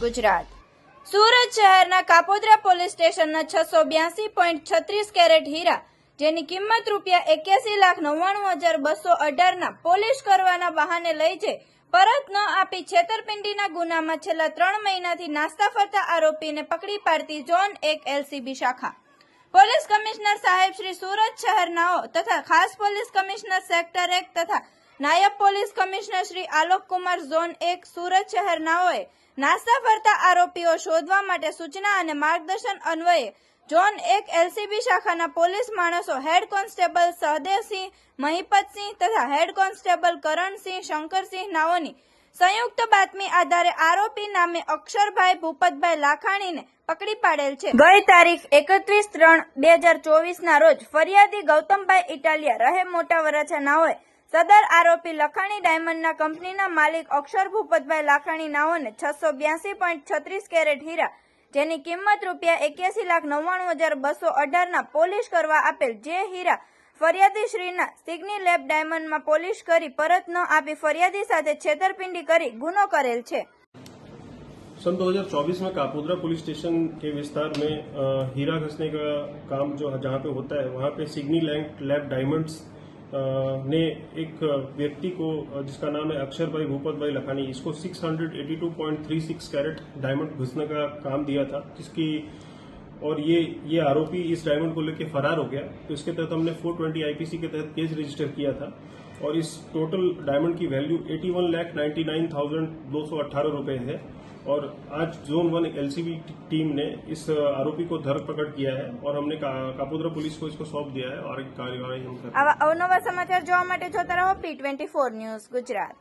ગુજરાત. સુરત શહેરના કાપોદ્રા પોલીસ સ્ટેશનના છસો બ્યાસી પોઈન્ટ છત્રીસ કેરેટ હીરા, જેની કિંમત રૂપિયા એક્યાસી લાખ નવ્વાણું હજાર બસો અઢારના પોલીસ કરવાના બહાને લઈ જઈ પરત ન આપી છેતરપિંડીના ગુનામાં છેલ્લા ત્રણ મહિનાથી નાસ્તા ફરતા આરોપીને પકડી પાડતી ઝોન એક એલસીબી શાખા. પોલીસ કમિશનર સાહેબ શ્રી સુરત શહેરનાઓ તથા ખાસ પોલીસ કમિશનર સેક્ટર એક તથા નાયબ police commissioner Shri Alok Kumar zone એક સુરત શહેરનાઓએ નાસ્તા ફરતા આરોપીઓ શોધવા માટે સૂચના અને માર્ગદર્શન અન્વયે ઝોન એક એલસીબી શાખાના પોલીસ માણસો હેડ કોન્સ્ટેબલ સહદેવસિંહ, મહિપતસિંહ તથા હેડ કોન્સ્ટેબલ કરણસિંહ, શંકરસિંહ નાઓની સંયુક્ત બાતમી આધારે આરોપી નામે અક્ષરભાઈ ભૂપતભાઈ લાખાણીને પકડી પાડેલ છે. ગઈ તારીખ એકત્રીસ ત્રણ બે હજાર ચોવીસના રોજ ફરિયાદી ગૌતમભાઈ ઇટાલિયા રહે મોટા વરાછા નાઓએ સદર આરોપી લખાણી ડાયમંડના કંપનીના માલિક અક્ષર ભૂપતભાઈ લાખાણી નાઓને છસો બ્યાસી પોઈન્ટ છત્રીસ કેરેટ હીરા જેની કિંમત રૂપિયા એક્યાસી લાખ નવ્વાણું હજાર બસો અઢારના પોલિશ કરવા આપેલ જે હીરા ફરિયાદી શ્રીના સિગ્ની લેબ ડાયમંડમાં પોલિશ કરી પરત ન આપી ફરિયાદી સાથે છેતરપિંડી કરી गुनो करेल છે सन 2024 में कापोद्रा पुलिस स्टेशन के विस्तार में अ, हीरा घसने का काम जो जहाँ पे होता है वहाँ पे सिग्नी लैंड लैब डायमंड्स अ, ने एक व्यक्ति को अ, जिसका नाम है अक्षर भाई भूपत भाई लखानी इसको 682.36 कैरेट डायमंड घुसने का काम दिया था जिसकी और ये ये आरोपी इस डायमंड को लेकर फरार हो गया तो इसके तहत हमने 420 आईपीसी के तहत केस रजिस्टर किया था और इस टोटल डायमंड की value 81 lakh ninety nine thousand दो सौ अट्ठारह रुपए है और आज जोन वन एलसीबी टीम ने इस आरोपी को धर पकड़ किया है और हमने का, कापोद्रा पुलिस को इसको सौंप दिया है और एक कार्यवाही हम कर रहे हैं આવા અવનવા સમાચાર જોવા માટે જોતા રહો P twenty four news Gujarat